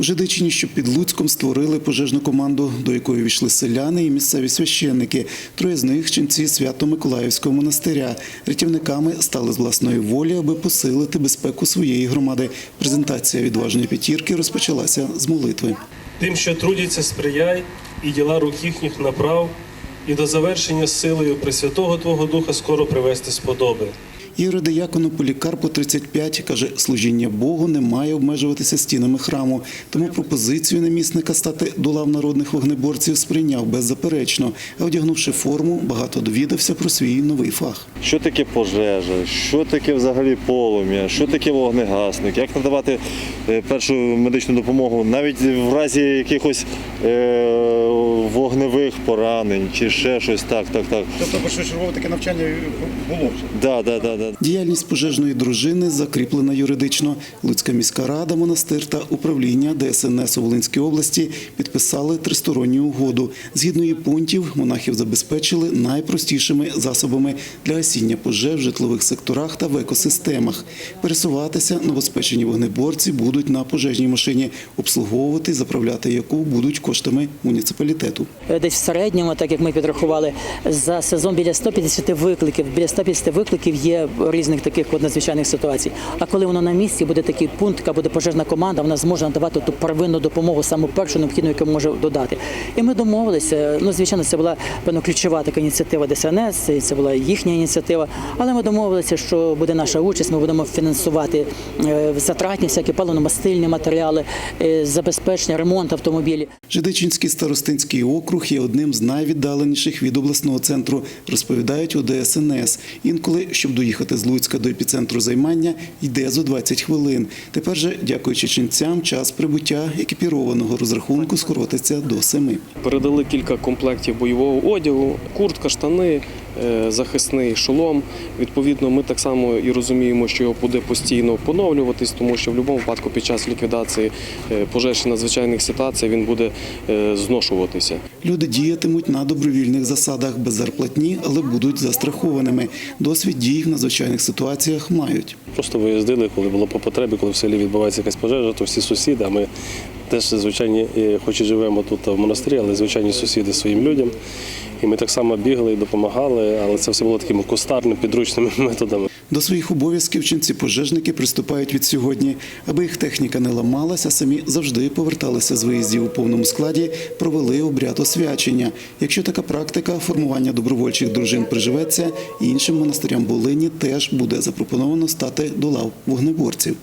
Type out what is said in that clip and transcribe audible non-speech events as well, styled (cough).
Жидичині, що під Луцьком створили пожежну команду, до якої війшли селяни і місцеві священники. Троє з них ченці Свято-Миколаївського монастиря. Рятівниками стали з власної волі, аби посилити безпеку своєї громади. Презентація відважної п'ятірки розпочалася з молитви. Тим, що трудяться, сприяй, і діла рук їхніх направ, і до завершення силою Пресвятого Твого Духа скоро привести сподоби. Євродиякону Полікарпу 35 каже, служіння Богу не має обмежуватися стінами храму. Тому пропозицію намісника стати до лав народних вогнеборців сприйняв беззаперечно. А одягнувши форму, багато довідався про свій новий фах. Що таке пожежа, що таке взагалі полум'я, що таке вогнегасник, як надавати е, першу медичну допомогу навіть в разі якихось е, вогневих поранень чи ще щось так, так, так. Тобто першочергове таке навчання було вже. Да, да, да, да. Діяльність пожежної дружини закріплена юридично. Луцька міська рада, монастир та управління ДСНС у Волинській області підписали тристоронню угоду. Згідно її пунктів, монахів забезпечили найпростішими засобами для гасіння пожеж в житлових секторах та в екосистемах. Пересуватися новоспечені вогнеборці будуть на пожежній машині, обслуговувати, заправляти яку будуть коштами муніципалітету. Десь в середньому, так як ми підрахували, за сезон біля 150 викликів. Біля 150 викликів є різних таких надзвичайних ситуацій. А коли воно на місці, буде такий пункт, яка буде пожежна команда, вона зможе надавати ту первинну допомогу, саму першу необхідну, яку може додати. І ми домовилися. Ну, звичайно, це була певно ключова така ініціатива ДСНС, це була їхня ініціатива. Але ми домовилися, що буде наша участь. Ми будемо фінансувати е, затратні всякі паливно-мастильні матеріали, е, забезпечення, ремонт автомобілів. Жидичинський старостинський округ є одним з найвіддаленіших від обласного центру, розповідають у ДСНС. Інколи, щоб доїхати з Луцька до епіцентру займання, йде за 20 хвилин. Тепер же, дякуючи ченцям, час прибуття екіпірованого розрахунку скоротиться до семи. Передали кілька комплектів бойового одягу, куртка, штани, захисний шолом. Відповідно, ми так само і розуміємо, що його буде постійно поновлюватись, тому що в будь-якому випадку під час ліквідації е, пожеж і надзвичайних ситуацій він буде е, зношуватися. Люди діятимуть на добровільних засадах без зарплатні, але будуть застрахованими. Досвід дій в надзвичайних ситуаціях мають. Просто виїздили, коли було по потребі, коли в селі відбувається якась пожежа, то всі сусіди, а ми теж звичайні, е, хоч і живемо тут в монастирі, але звичайні сусіди своїм людям. І ми так само бігали і допомагали, але це все було такими кустарними підручними (laughs) методами. До своїх обов'язків ченці пожежники приступають від сьогодні. Аби їх техніка не ламалася, самі завжди поверталися з виїздів у повному складі, провели обряд освячення. Якщо така практика формування добровольчих дружин приживеться, іншим монастирям Волині теж буде запропоновано стати до лав вогнеборців.